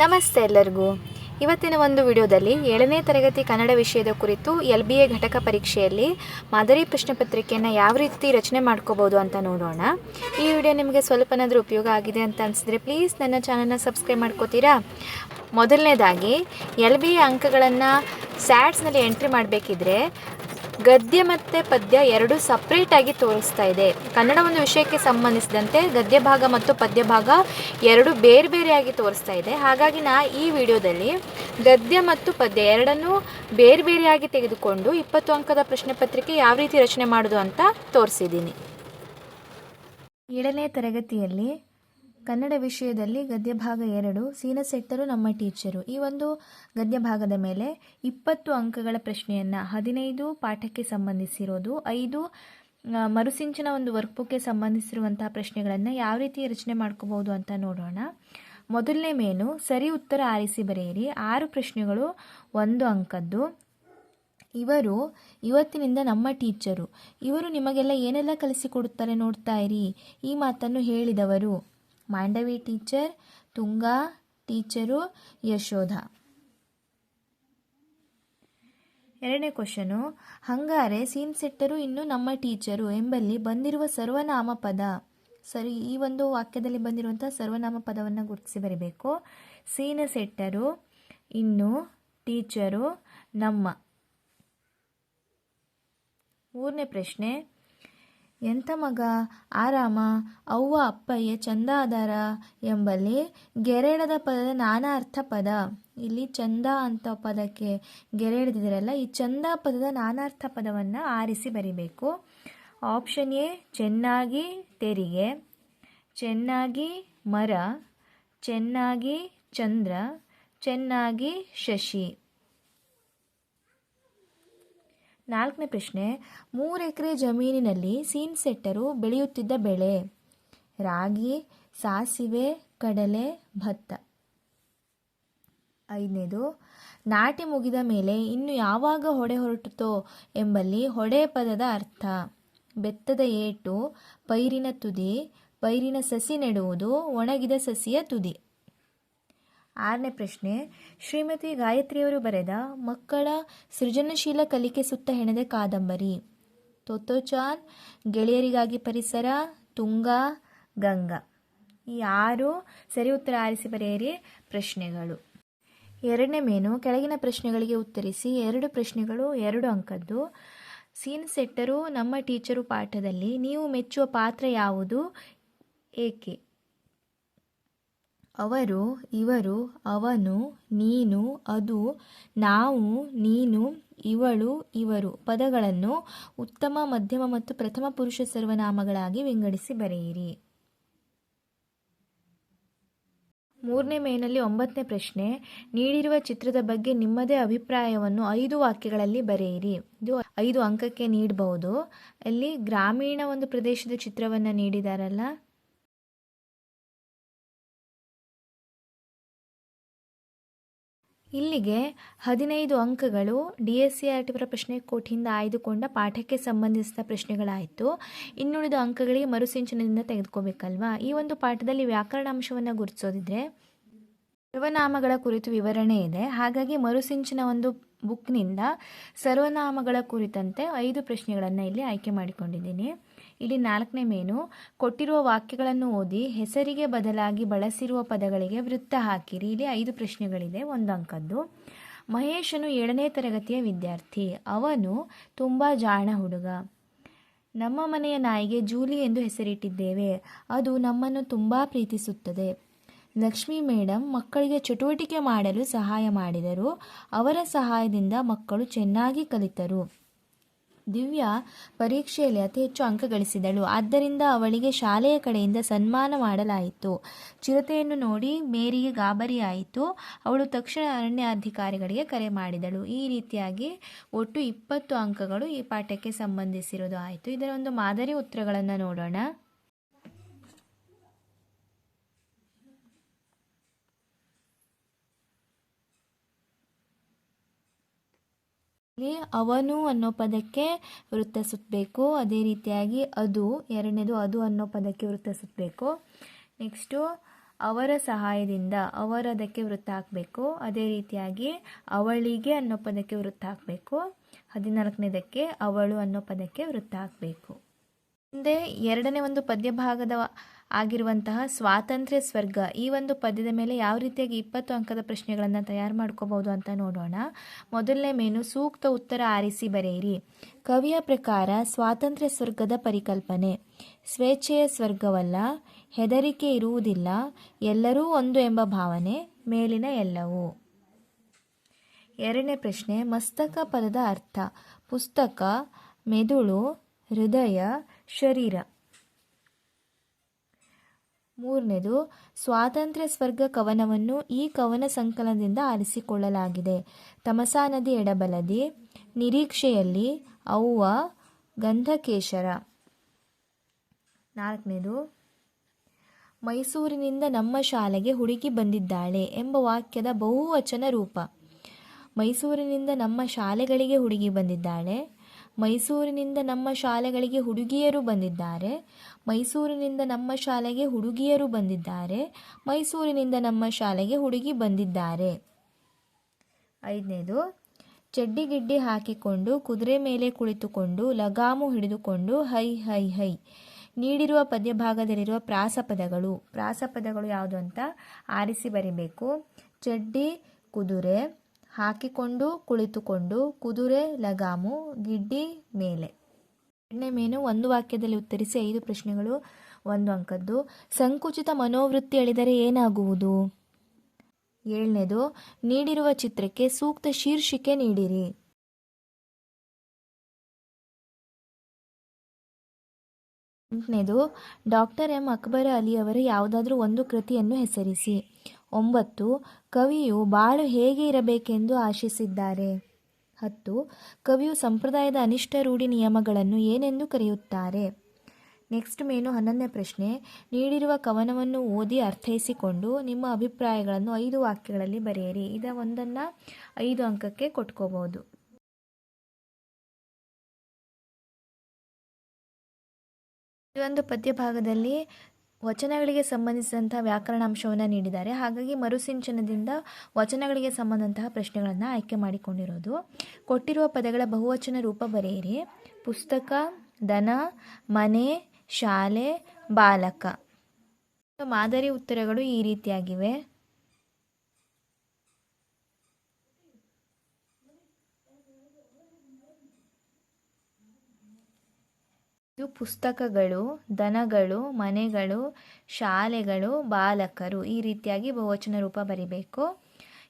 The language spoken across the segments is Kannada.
ನಮಸ್ತೆ ಎಲ್ಲರಿಗೂ. ಇವತ್ತಿನ ಒಂದು ವಿಡಿಯೋದಲ್ಲಿ ಏಳನೇ ತರಗತಿ ಕನ್ನಡ ವಿಷಯದ ಕುರಿತು ಎಲ್ ಬಿ ಎ ಘಟಕ ಪರೀಕ್ಷೆಯಲ್ಲಿ ಮಾದರಿ ಪ್ರಶ್ನೆ ಪತ್ರಿಕೆಯನ್ನು ಯಾವ ರೀತಿ ರಚನೆ ಮಾಡ್ಕೋಬೋದು ಅಂತ ನೋಡೋಣ. ಈ ವಿಡಿಯೋ ನಿಮಗೆ ಸ್ವಲ್ಪನಾದರೂ ಉಪಯೋಗ ಆಗಿದೆ ಅಂತ ಅನಿಸಿದ್ರೆ ಪ್ಲೀಸ್ ನನ್ನ ಚಾನಲ್ನ ಸಬ್ಸ್ಕ್ರೈಬ್ ಮಾಡ್ಕೋತೀರಾ? ಮೊದಲನೇದಾಗಿ ಎಲ್ ಬಿ ಎ ಅಂಕಗಳನ್ನು ಸ್ಯಾಟ್ಸ್ನಲ್ಲಿ ಎಂಟ್ರಿ ಮಾಡಬೇಕಿದ್ರೆ ಗದ್ಯ ಮತ್ತು ಪದ್ಯ ಎರಡು ಸಪ್ರೇಟಾಗಿ ತೋರಿಸ್ತಾ ಇದೆ. ಕನ್ನಡ ಒಂದು ವಿಷಯಕ್ಕೆ ಸಂಬಂಧಿಸಿದಂತೆ ಗದ್ಯ ಭಾಗ ಮತ್ತು ಪದ್ಯ ಭಾಗ ಎರಡು ಬೇರೆ ಬೇರೆಯಾಗಿ ತೋರಿಸ್ತಾ ಇದೆ. ಹಾಗಾಗಿ ನಾ ಈ ವಿಡಿಯೋದಲ್ಲಿ ಗದ್ಯ ಮತ್ತು ಪದ್ಯ ಎರಡನ್ನೂ ಬೇರೆ ಬೇರೆಯಾಗಿ ತೆಗೆದುಕೊಂಡು ಇಪ್ಪತ್ತು ಅಂಕದ ಪ್ರಶ್ನೆ ಪತ್ರಿಕೆ ಯಾವ ರೀತಿ ರಚನೆ ಮಾಡೋದು ಅಂತ ತೋರಿಸಿದ್ದೀನಿ. ಏಳನೇ ತರಗತಿಯಲ್ಲಿ ಕನ್ನಡ ವಿಷಯದಲ್ಲಿ ಗದ್ಯ ಭಾಗ ಎರಡು, ಸೀನ ಸೆಟ್ಟರು ನಮ್ಮ ಟೀಚರು. ಈ ಒಂದು ಗದ್ಯ ಭಾಗದ ಮೇಲೆ ಇಪ್ಪತ್ತು ಅಂಕಗಳ ಪ್ರಶ್ನೆಯನ್ನು ಹದಿನೈದು ಪಾಠಕ್ಕೆ ಸಂಬಂಧಿಸಿರೋದು, ಐದು ಮರುಸಿಂಚನ ಒಂದು ವರ್ಕ್ಬುಕ್ಗೆ ಸಂಬಂಧಿಸಿರುವಂತಹ ಪ್ರಶ್ನೆಗಳನ್ನು ಯಾವ ರೀತಿ ರಚನೆ ಮಾಡ್ಕೋಬಹುದು ಅಂತ ನೋಡೋಣ. ಮೊದಲನೇ ಮೇನು, ಸರಿ ಉತ್ತರ ಆರಿಸಿ ಬರೆಯಿರಿ. ಆರು ಪ್ರಶ್ನೆಗಳು, ಒಂದು ಅಂಕದ್ದು. ಇವರು, ಇವತ್ತಿನಿಂದ ನಮ್ಮ ಟೀಚರು. ಇವರು ನಿಮಗೆಲ್ಲ ಏನೆಲ್ಲ ಕಲಿಸಿಕೊಡುತ್ತಾರೆ ನೋಡ್ತಾ ಇರಿ. ಈ ಮಾತನ್ನು ಹೇಳಿದವರು ಮಾಂಡವಿ ಟೀಚರ್, ತುಂಗಾ ಟೀಚರು, ಯಶೋಧ. ಎರಡನೇ ಕ್ವಶನು, ಹಂಗಾರೆ ಸೀನ್ ಸೆಟ್ಟರು ಇನ್ನು ನಮ್ಮ ಟೀಚರು ಎಂಬಲ್ಲಿ ಬಂದಿರುವ ಸರ್ವನಾಮ ಪದ? ಸರಿ, ಈ ಒಂದು ವಾಕ್ಯದಲ್ಲಿ ಬಂದಿರುವಂಥ ಸರ್ವನಾಮ ಪದವನ್ನು ಗುರುತಿಸಿ ಬರೀಬೇಕು. ಸೀನ ಸೆಟ್ಟರು, ಇನ್ನು ಟೀಚರು, ನಮ್ಮ. ಮೂರನೇ ಪ್ರಶ್ನೆ ಎಂಥ ಮಗ? ಆರಾಮ ಅವ್ವ, ಅಪ್ಪಯ್ಯ ಚಂದ ಅದಾರ ಎಂಬಲ್ಲಿ ಗೆರೆಡದ ಪದದ ನಾನಾ ಅರ್ಥ ಪದ. ಇಲ್ಲಿ ಚಂದ ಅಂತ ಪದಕ್ಕೆ ಗೆರೆ ಹಿಡಿದಿರಲ್ಲ ಈ ಚಂದ ಪದದ ನಾನಾರ್ಥ ಪದವನ್ನು ಆರಿಸಿ ಬರಿಬೇಕು. ಆಪ್ಷನ್ ಎ, ಚೆನ್ನಾಗಿ ತೆರಿಗೆ, ಚೆನ್ನಾಗಿ ಮರ, ಚೆನ್ನಾಗಿ ಚಂದ್ರ, ಚೆನ್ನಾಗಿ ಶಶಿ. ನಾಲ್ಕನೇ ಪ್ರಶ್ನೆ, ಮೂರು ಎಕರೆ ಜಮೀನಿನಲ್ಲಿ ಸೀನ್ ಸೆಟ್ಟರು ಬೆಳೆಯುತ್ತಿದ್ದ ಬೆಳೆ, ರಾಗಿ, ಸಾಸಿವೆ, ಕಡಲೆ, ಭತ್ತ. ಐದನೇದು, ನಾಟಿ ಮುಗಿದ ಮೇಲೆ ಇನ್ನು ಯಾವಾಗ ಹೊಡೆ ಹೊರಟುತ್ತೋ ಎಂಬಲ್ಲಿ ಹೊಡೆ ಪದದ ಅರ್ಥ. ಬೆತ್ತದ ಏಟು, ಪೈರಿನ ತುದಿ, ಪೈರಿನ ಸಸಿ ನೆಡುವುದು, ಒಣಗಿದ ಸಸಿಯ ತುದಿ. ಆರನೇ ಪ್ರಶ್ನೆ, ಶ್ರೀಮತಿ ಗಾಯತ್ರಿಯವರು ಬರೆದ ಮಕ್ಕಳ ಸೃಜನಶೀಲ ಕಲಿಕೆ ಸುತ್ತ ಹೆಣೆದ ಕಾದಂಬರಿ. ತೊತ್ತೋಚಾನ್ ಗೆಳೆಯರಿಗಾಗಿ ಪರಿಸರ, ತುಂಗ, ಗಂಗಾ. ಈ ಆರು ಸರಿ ಉತ್ತರ ಆರಿಸಿ ಬರೆಯಿರಿ ಪ್ರಶ್ನೆಗಳು. ಎರಡನೇ ಮೇನು, ಕೆಳಗಿನ ಪ್ರಶ್ನೆಗಳಿಗೆ ಉತ್ತರಿಸಿ ಎರಡು ಪ್ರಶ್ನೆಗಳು, ಎರಡು ಅಂಕದ್ದು. ಸೀನ್ ಸೆಟ್ಟರು ನಮ್ಮ ಟೀಚರು ಪಾಠದಲ್ಲಿ ನೀವು ಮೆಚ್ಚುವ ಪಾತ್ರ ಯಾವುದು? ಏಕೆ? ಅವರು, ಇವರು, ಅವನು, ನೀನು, ಅದು, ನಾವು, ನೀನು, ಇವಳು, ಇವರು ಪದಗಳನ್ನು ಉತ್ತಮ, ಮಧ್ಯಮ ಮತ್ತು ಪ್ರಥಮ ಪುರುಷ ಸರ್ವನಾಮಗಳಾಗಿ ವಿಂಗಡಿಸಿ ಬರೆಯಿರಿ. ಮೂರನೇ ಮೇನಲ್ಲಿ ಒಂಬತ್ತನೇ ಪ್ರಶ್ನೆ, ನೀಡಿರುವ ಚಿತ್ರದ ಬಗ್ಗೆ ನಿಮ್ಮದೇ ಅಭಿಪ್ರಾಯವನ್ನು ಐದು ವಾಕ್ಯಗಳಲ್ಲಿ ಬರೆಯಿರಿ. ಇದು ಐದು ಅಂಕಕ್ಕೆ ನೀಡಬಹುದು ಅಲ್ಲಿ ಗ್ರಾಮೀಣ ಒಂದು ಪ್ರದೇಶದ ಚಿತ್ರವನ್ನು ನೀಡಿದಾರಲ್ಲ ಇಲ್ಲಿಗೆ ಹದಿನೈದು ಅಂಕಗಳು D S C R T ಪ್ರಶ್ನೆ ಕೋಟಿಯಿಂದ ಆಯ್ದುಕೊಂಡ ಪಾಠಕ್ಕೆ ಸಂಬಂಧಿಸಿದ ಪ್ರಶ್ನೆಗಳಾಯಿತು. ಇನ್ನುಳಿದ ಅಂಕಗಳಿಗೆ ಮರುಸಿಂಚನದಿಂದ ತೆಗೆದುಕೋಬೇಕಲ್ವಾ? ಈ ಒಂದು ಪಾಠದಲ್ಲಿ ವ್ಯಾಕರಣ ಅಂಶವನ್ನು ಗುರುತಿಸೋದಿದ್ರೆ ಸರ್ವನಾಮಗಳ ಕುರಿತು ವಿವರಣೆ ಇದೆ. ಹಾಗಾಗಿ ಮರುಸಿಂಚನ ಒಂದು ಬುಕ್ನಿಂದ ಸರ್ವನಾಮಗಳ ಕುರಿತಂತೆ ಐದು ಪ್ರಶ್ನೆಗಳನ್ನು ಇಲ್ಲಿ ಆಯ್ಕೆ ಮಾಡಿಕೊಂಡಿದ್ದೀನಿ. ಇಲ್ಲಿ ನಾಲ್ಕನೇ ಮೇನು, ಕೊಟ್ಟಿರುವ ವಾಕ್ಯಗಳನ್ನು ಓದಿ ಹೆಸರಿಗೆ ಬದಲಾಗಿ ಬಳಸಿರುವ ಪದಗಳಿಗೆ ವೃತ್ತ ಹಾಕಿರಿ. ಇಲ್ಲಿ ಐದು ಪ್ರಶ್ನೆಗಳಿದೆ. ಒಂದು ಅಂಕದ್ದು, ಮಹೇಶನು ಏಳನೇ ತರಗತಿಯ ವಿದ್ಯಾರ್ಥಿ. ಅವನು ತುಂಬ ಜಾಣ ಹುಡುಗ. ನಮ್ಮ ಮನೆಯ ನಾಯಿಗೆ ಜೂಲಿ ಎಂದು ಹೆಸರಿಟ್ಟಿದ್ದೇವೆ. ಅದು ನಮ್ಮನ್ನು ತುಂಬ ಪ್ರೀತಿಸುತ್ತದೆ. ಲಕ್ಷ್ಮಿ ಮೇಡಮ್ ಮಕ್ಕಳಿಗೆ ಚಟುವಟಿಕೆ ಮಾಡಲು ಸಹಾಯ ಮಾಡಿದರು. ಅವರ ಸಹಾಯದಿಂದ ಮಕ್ಕಳು ಚೆನ್ನಾಗಿ ಕಲಿತರು. ದಿವ್ಯಾ ಪರೀಕ್ಷೆಯಲ್ಲಿ ಅತಿ ಹೆಚ್ಚು ಅಂಕ ಗಳಿಸಿದಳು. ಆದ್ದರಿಂದ ಅವಳಿಗೆ ಶಾಲೆಯ ಕಡೆಯಿಂದ ಸನ್ಮಾನ ಮಾಡಲಾಯಿತು. ಚಿರತೆಯನ್ನು ನೋಡಿ ಮೇರಿಗೆ ಗಾಬರಿಯಾಯಿತು. ಅವಳು ತಕ್ಷಣ ಅರಣ್ಯಾಧಿಕಾರಿಗಳಿಗೆ ಕರೆ ಮಾಡಿದಳು. ಈ ರೀತಿಯಾಗಿ ಒಟ್ಟು ಇಪ್ಪತ್ತು ಅಂಕಗಳು ಈ ಪಾಠಕ್ಕೆ ಸಂಬಂಧಿಸಿರೋದು ಆಯಿತು. ಇದರ ಒಂದು ಮಾದರಿ ಉತ್ತರಗಳನ್ನು ನೋಡೋಣ. ಇಲ್ಲಿ ಅವನು ಅನ್ನೋ ಪದಕ್ಕೆ ವೃತ್ತ ಸುತ್ತಬೇಕು ಅದೇ ರೀತಿಯಾಗಿ ಅದು, ಎರಡನೇದು ಅದು ಅನ್ನೋ ಪದಕ್ಕೆ ವೃತ್ತ ಸುತ್ತಬೇಕು ನೆಕ್ಸ್ಟು ಅವರ ಸಹಾಯದಿಂದ ಅವರದಕ್ಕೆ ವೃತ್ತ ಹಾಕಬೇಕು. ಅದೇ ರೀತಿಯಾಗಿ ಅವಳಿಗೆ ಅನ್ನೋ ಪದಕ್ಕೆ ವೃತ್ತ ಹಾಕಬೇಕು. ಹದಿನಾಲ್ಕನೇದಕ್ಕೆ ಅವಳು ಅನ್ನೋ ಪದಕ್ಕೆ ವೃತ್ತ ಹಾಕಬೇಕು. ಮುಂದೆ ಎರಡನೇ ಒಂದು ಪದ್ಯ ಭಾಗದ ಆಗಿರುವಂತಹ ಸ್ವಾತಂತ್ರ್ಯ ಸ್ವರ್ಗ ಈ ಒಂದು ಪದ್ಯದ ಮೇಲೆ ಯಾವ ರೀತಿಯಾಗಿ ಇಪ್ಪತ್ತು ಅಂಕದ ಪ್ರಶ್ನೆಗಳನ್ನು ತಯಾರು ಮಾಡ್ಕೋಬಹುದು ಅಂತ ನೋಡೋಣ. ಮೊದಲನೇ ಮೇನು, ಸೂಕ್ತ ಉತ್ತರ ಆರಿಸಿ ಬರೆಯಿರಿ. ಕವಿಯ ಪ್ರಕಾರ ಸ್ವಾತಂತ್ರ್ಯ ಸ್ವರ್ಗದ ಪರಿಕಲ್ಪನೆ. ಸ್ವೇಚ್ಛೆಯ ಸ್ವರ್ಗವಲ್ಲ, ಹೆದರಿಕೆ ಇರುವುದಿಲ್ಲ, ಎಲ್ಲರೂ ಒಂದು ಎಂಬ ಭಾವನೆ, ಮೇಲಿನ ಎಲ್ಲವೂ. ಎರಡನೇ ಪ್ರಶ್ನೆ, ಮಸ್ತಕ ಪದದ ಅರ್ಥ. ಪುಸ್ತಕ, ಮೆದುಳು, ಹೃದಯ ಶರೀರ. ಮೂರನೇದು, ಸ್ವಾತಂತ್ರ್ಯ ಸ್ವರ್ಗ ಕವನವನ್ನು ಈ ಕವನ ಸಂಕಲನದಿಂದ ಆರಿಸಿಕೊಳ್ಳಲಾಗಿದೆ. ತಮಸಾ ನದಿ ಎಡಬಲದಿ, ನಿರೀಕ್ಷೆಯಲ್ಲಿ ಅವ್ವ ಗಂಧಕೇಶರ. ನಾಲ್ಕನೇದು, ಮೈಸೂರಿನಿಂದ ನಮ್ಮ ಶಾಲೆಗೆ ಹುಡುಗಿ ಬಂದಿದ್ದಾಳೆ ಎಂಬ ವಾಕ್ಯದ ಬಹುವಚನ ರೂಪ. ಮೈಸೂರಿನಿಂದ ನಮ್ಮ ಶಾಲೆಗಳಿಗೆ ಹುಡುಗಿ ಬಂದಿದ್ದಾಳೆ. ಮೈಸೂರಿನಿಂದ ನಮ್ಮ ಶಾಲೆಗಳಿಗೆ ಹುಡುಗಿಯರು ಬಂದಿದ್ದಾರೆ. ಮೈಸೂರಿನಿಂದ ನಮ್ಮ ಶಾಲೆಗೆ ಹುಡುಗಿಯರು ಬಂದಿದ್ದಾರೆ. ಮೈಸೂರಿನಿಂದ ನಮ್ಮ ಶಾಲೆಗೆ ಹುಡುಗಿ ಬಂದಿದ್ದಾರೆ. ಐದನೇದು ಚಡ್ಡಿಗಿಡ್ಡಿ ಹಾಕಿಕೊಂಡು ಕುದುರೆ ಮೇಲೆ ಕುಳಿತುಕೊಂಡು ಲಗಾಮು ಹಿಡಿದುಕೊಂಡು ಹೈ ಹೈ ಹೈ ನೀಡಿರುವ ಪದ್ಯಭಾಗದಲ್ಲಿರುವ ಪ್ರಾಸಪದಗಳು. ಪ್ರಾಸಪದಗಳು ಯಾವುದು ಅಂತ ಆರಿಸಿ ಬರಿಬೇಕು. ಚಡ್ಡಿ, ಕುದುರೆ ಹಾಕಿಕೊಂಡು, ಕುಳಿತುಕೊಂಡು, ಕುದುರೆ, ಲಗಾಮು, ಗಿಡ್ಡಿ ಮೇಲೆ. ಎರಡನೇ ಮೇನು ಒಂದು ವಾಕ್ಯದಲ್ಲಿ ಉತ್ತರಿಸಿ ಐದು ಪ್ರಶ್ನೆಗಳು, ಒಂದು ಅಂಕದ್ದು. ಸಂಕುಚಿತ ಮನೋವೃತ್ತಿ ಎಳೆದರೆ ಏನಾಗುವುದು? ಏಳನೇದು, ನೀಡಿರುವ ಚಿತ್ರಕ್ಕೆ ಸೂಕ್ತ ಶೀರ್ಷಿಕೆ ನೀಡಿರಿ. ಎಂಟನೇದು, ಡಾಕ್ಟರ್ ಎಂ. ಅಕ್ಬರ್ ಅಲಿ ಅವರ ಯಾವುದಾದ್ರೂ ಒಂದು ಕೃತಿಯನ್ನು ಹೆಸರಿಸಿ. ಒಂಬತ್ತು, ಕವಿಯು ಬಾಳು ಹೇಗೆ ಇರಬೇಕೆಂದು ಆಶಿಸಿದ್ದಾರೆ. ಹತ್ತು, ಕವಿಯು ಸಂಪ್ರದಾಯದ ಅನಿಷ್ಟ ರೂಢಿ ನಿಯಮಗಳನ್ನು ಏನೆಂದು ಕರೆಯುತ್ತಾರೆ. ನೆಕ್ಸ್ಟ್ ಮೇನು ಹನ್ನೊಂದನೇ ಪ್ರಶ್ನೆ. ನೀಡಿರುವ ಕವನವನ್ನು ಓದಿ ಅರ್ಥೈಸಿಕೊಂಡು ನಿಮ್ಮ ಅಭಿಪ್ರಾಯಗಳನ್ನು ಐದು ವಾಕ್ಯಗಳಲ್ಲಿ ಬರೆಯಿರಿ. ಇದ ಒಂದನ್ನು ಐದು ಅಂಕಕ್ಕೆ ಕೊಟ್ಕೋಬಹುದು ಈ ಒಂದು ಪದ್ಯ ಭಾಗದಲ್ಲಿ ವಚನಗಳಿಗೆ ಸಂಬಂಧಿಸಿದಂತಹ ವ್ಯಾಕರಣ ಅಂಶವನ್ನು ನೀಡಿದ್ದಾರೆ. ಹಾಗಾಗಿ ಮರುಸಿಂಚನದಿಂದ ವಚನಗಳಿಗೆ ಸಂಬಂಧಂತಹ ಪ್ರಶ್ನೆಗಳನ್ನು ಆಯ್ಕೆ ಮಾಡಿಕೊಂಡಿರೋದು. ಕೊಟ್ಟಿರುವ ಪದಗಳ ಬಹುವಚನ ರೂಪ ಬರೆಯಿರಿ. ಪುಸ್ತಕ, ದನ, ಮನೆ, ಶಾಲೆ, ಬಾಲಕ. ಮಾದರಿ ಉತ್ತರಗಳು ಈ ರೀತಿಯಾಗಿವೆ. ಇದು ಪುಸ್ತಕಗಳು, ದನಗಳು, ಮನೆಗಳು, ಶಾಲೆಗಳು, ಬಾಲಕರು ಈ ರೀತಿಯಾಗಿ ಬಹುವಚನ ರೂಪ ಬರೀಬೇಕು.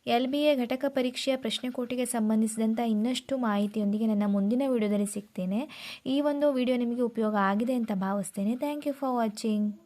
ಎಲ್ ಬಿ ಎ ಘಟಕ ಪರೀಕ್ಷೆಯ ಪ್ರಶ್ನೆಕೋಟಿಗೆ ಸಂಬಂಧಿಸಿದಂಥ ಇನ್ನಷ್ಟು ಮಾಹಿತಿಯೊಂದಿಗೆ ನನ್ನ ಮುಂದಿನ ವಿಡಿಯೋದಲ್ಲಿ ಸಿಗ್ತೇನೆ. ಈ ಒಂದು ವಿಡಿಯೋ ನಿಮಗೆ ಉಪಯೋಗ ಆಗಿದೆ ಅಂತ ಭಾವಿಸ್ತೇನೆ. Thank you for watching.